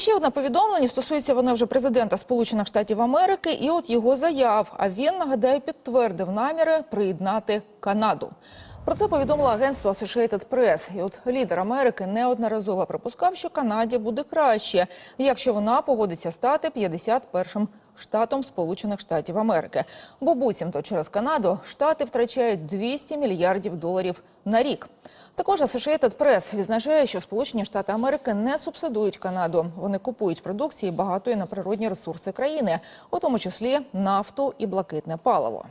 Ще одне повідомлення стосується воно вже президента Сполучених Штатів Америки, і от його заяв. А він нагадаю підтвердив наміри приєднати Канаду. Про це повідомило агентство Associated Press. І от лідер Америки неодноразово припускав, що Канаді буде краще, якщо вона погодиться стати 51-м штатом Сполучених Штатів Америки. Бо буцімто через Канаду штати втрачають 200 мільярдів доларів на рік. Також Associated Press відзначає, що Сполучені Штати Америки не субсидують Канаду. Вони купують продукції багатої на природні ресурси країни, у тому числі нафту і блакитне паливо.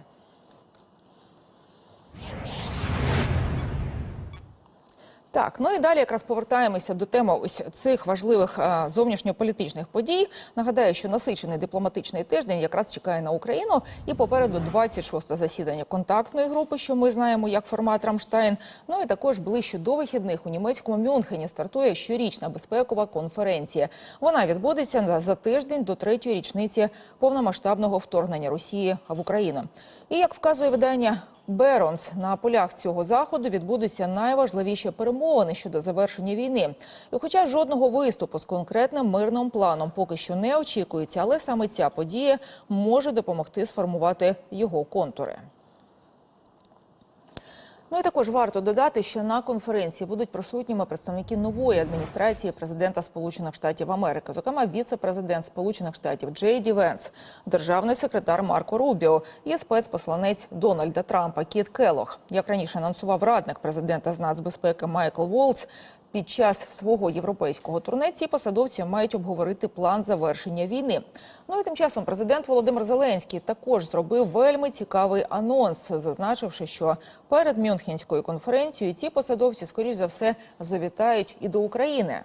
Так, ну і далі якраз повертаємося до теми ось цих важливих а, зовнішньополітичних подій. Нагадаю, що насичений дипломатичний тиждень якраз чекає на Україну, і попереду 26-те засідання контактної групи, що ми знаємо як формат Рамштайн. Ну і також ближче до вихідних у німецькому Мюнхені стартує щорічна безпекова конференція. Вона відбудеться за тиждень до третьої річниці повномасштабного вторгнення Росії в Україну. І як вказує видання Беронс на полях цього заходу відбудуться найважливіші перемовини щодо завершення війни. І хоча жодного виступу з конкретним мирним планом поки що не очікується, але саме ця подія може допомогти сформувати його контури. Ну і також варто додати, що на конференції будуть присутніми представники нової адміністрації президента Сполучених Штатів Америки, зокрема віце-президент Сполучених Штатів Джей Ді Венс, державний секретар Марко Рубіо і спецпосланець Дональда Трампа Кіт Келох. Як раніше анонсував радник президента з нацбезпеки Майкл Волц, під час свого європейського турне ці посадовці мають обговорити план завершення війни. Ну і тим часом президент Володимир Зеленський також зробив вельми цікавий анонс, зазначивши, що перед Мюнхенською конференцією ці посадовці, скоріш за все, завітають і до України.